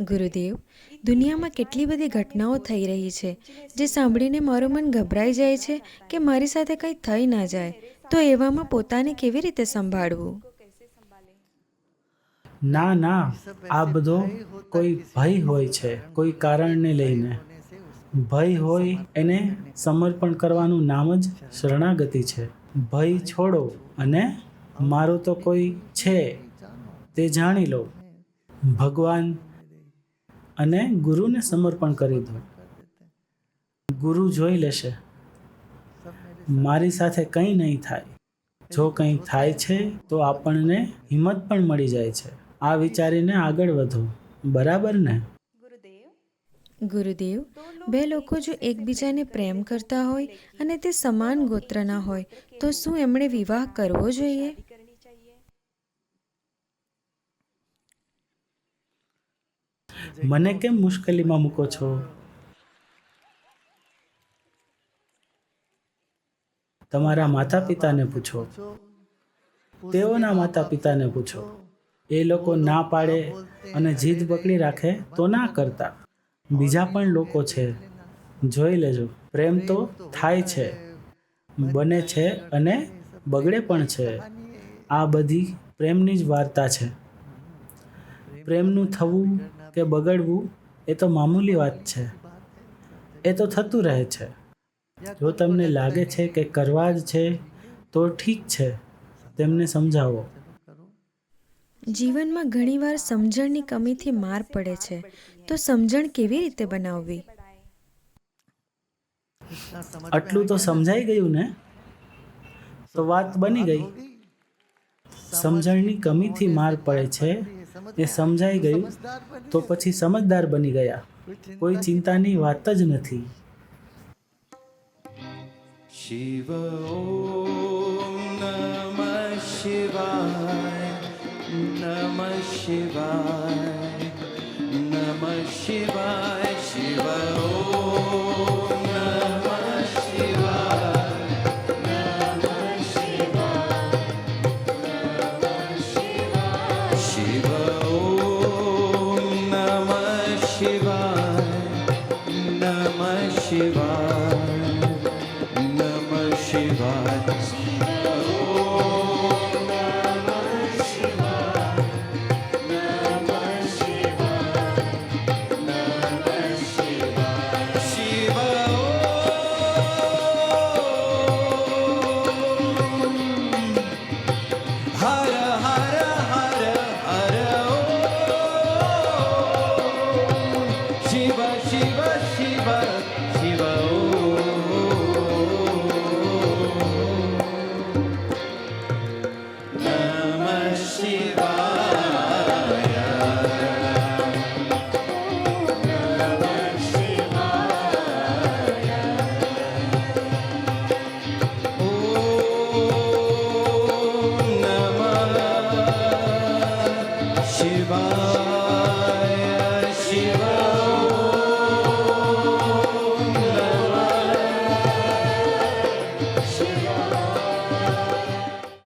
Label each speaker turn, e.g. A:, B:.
A: ગુરુદેવ, દુનિયામાં કેટલી બધી ઘટનાઓ થઈ રહી છે, જે સાંભળીને મારું મન ગભરાઈ જાય છે કે મારી સાથે કંઈ થઈ ના જાય, તો એવામાં પોતાને કેવી રીતે સંભાળવું?
B: ના ના, આ બધો કોઈ ભય હોય છે, કોઈ કારણને લઈને. ભય હોય એને સમર્પણ કરવાનું નામ જ શરણાગતિ છે. ભય છોડો અને મારું તો કોઈ છે, તે જાણી લો. ભગવાન અને ગુરુને સમર્પણ કરી દો. ગુરુ જોઈ લેશે. મારી સાથે કંઈ નહીં થાય. જો કંઈ થાય છે, તો આપણને હિંમત પણ મળી જાય છે. આ વિચારીને આગળ વધો. બરાબર ને?
A: ગુરુદેવ, બે લોકો જો એકબીજાને પ્રેમ કરતા હોય અને તે સમાન ગોત્રના હોય, તો શું એમણે વિવાહ કરવો જોઈએ?
B: મને કેમ મુશ્કેલીમાં મૂકો છો? તમારા માતા પિતાને પૂછો. તેઓના માતા પિતાને પૂછો. એ લોકો ના પાડે અને જીદ પકડી રાખે તો ના કરતા. બીજા પણ લોકો છે. જોઈ લેજો. પ્રેમ તો થાય છે. બને છે અને બગડે પણ છે. આ બધી પ્રેમની જ વાર્તા છે. પ્રેમનું થવું કે બગડવું એ તો મામૂલી વાત છે. એ તો થતું રહે છે. જો તમને લાગે છે કે કરવા જ છે તો ઠીક છે. તેમને સમજાવો.
A: જીવનમાં ઘણીવાર સમજણની કમીથી માર પડે છે. તો સમજણ કેવી રીતે બનાવવી?
B: આટલું તો સમજાઈ ગયું ને? તો વાત બની ગઈ. સમજણની કમીથી માર પડે છે એ સમજાઈ ગયું તો પછી સમજદાર બની ગયા. કોઈ ચિંતાની વાત જ નથી.
C: શિવ નમ શિવાય નમ શિવાય નમ શિવાય શિવાય. Shiva.